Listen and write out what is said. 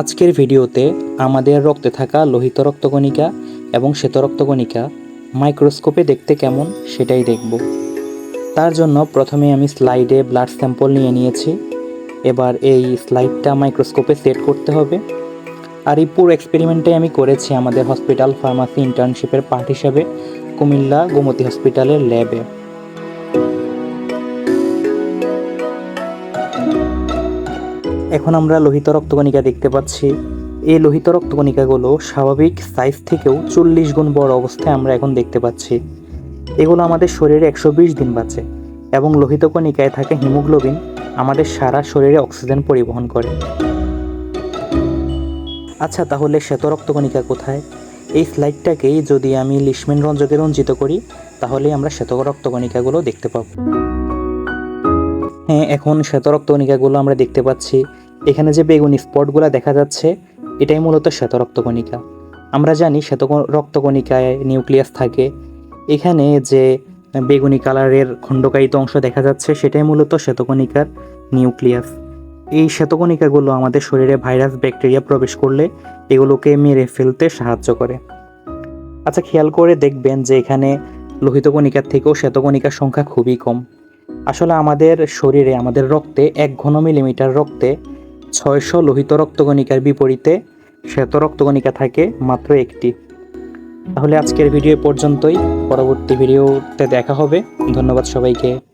আজকের ভিডিওতে আমাদের রক্তে থাকা লোহিত রক্তকণিকা এবং শ্বেত রক্তকণিকা মাইক্রোস্কোপে দেখতে কেমন সেটাই দেখব। তার জন্য প্রথমে আমি স্লাইডে ব্লাড স্যাম্পল নিয়ে নিয়েছি। এবার এই স্লাইডটা মাইক্রোস্কোপে সেট করতে হবে। আর এই পুরো এক্সপেরিমেন্টটাই আমি করেছি আমাদের হসপিটাল ফার্মাসি ইন্টার্নশিপের পার্ট হিসাবে কুমিল্লা গোমতী হসপিটালের ল্যাবে। এখন আমরা লোহিত রক্তকণিকা দেখতে পাচ্ছি। এই লোহিত রক্তকণিকাগুলো স্বাভাবিক সাইজ থেকেও চল্লিশ গুণ বড় অবস্থায় আমরা এখন দেখতে পাচ্ছি। এগুলো আমাদের শরীরে একশো বিশ দিন বাঁচে এবং লোহিত কণিকায় থাকে হিমোগ্লোবিন, আমাদের সারা শরীরে অক্সিজেন পরিবহন করে। আচ্ছা তাহলে শ্বেত রক্তকণিকা কোথায়? এই স্লাইডটাকেই যদি আমি লিসমেন রঞ্জকে রঞ্জিত করি তাহলে আমরা শ্বেত রক্তকণিকাগুলো দেখতে পাবো। হ্যাঁ এখন শ্বেত রক্তকণিকাগুলো আমরা দেখতে পাচ্ছি। এখানে যে বেগুনি স্পটগুলো দেখা যাচ্ছে, এটাই মূলত শ্বেত রক্তকণিকা আমরা জানি শ্বেত রক্তকণিকায় নিউক্লিয়াস থাকে। এখানে যে বেগুনি কালারের খণ্ডকায়িত অংশ দেখা যাচ্ছে, সেটাই মূলত শ্বেতকণিকার নিউক্লিয়াস। এই শ্বেতকণিকাগুলো আমাদের শরীরে ভাইরাস, ব্যাকটেরিয়া প্রবেশ করলে এগুলোকে মেরে ফেলতে সাহায্য করে। আচ্ছা খেয়াল করে দেখবেন যে এখানে লোহিত কণিকার থেকেও শ্বেতকণিকার সংখ্যা খুবই কম। আমাদের শরীরে, আমাদের রক্তে, এক ঘন মিলিমিটার রক্তে ছয়শো লোহিত রক্তকণিকার বিপরীতে শ্বেত রক্তকণিকা থাকে মাত্র একটি। তাহলে আজকের ভিডিও পর্যন্তই। পরবর্তী ভিডিওতে দেখা হবে। ধন্যবাদ সবাইকে।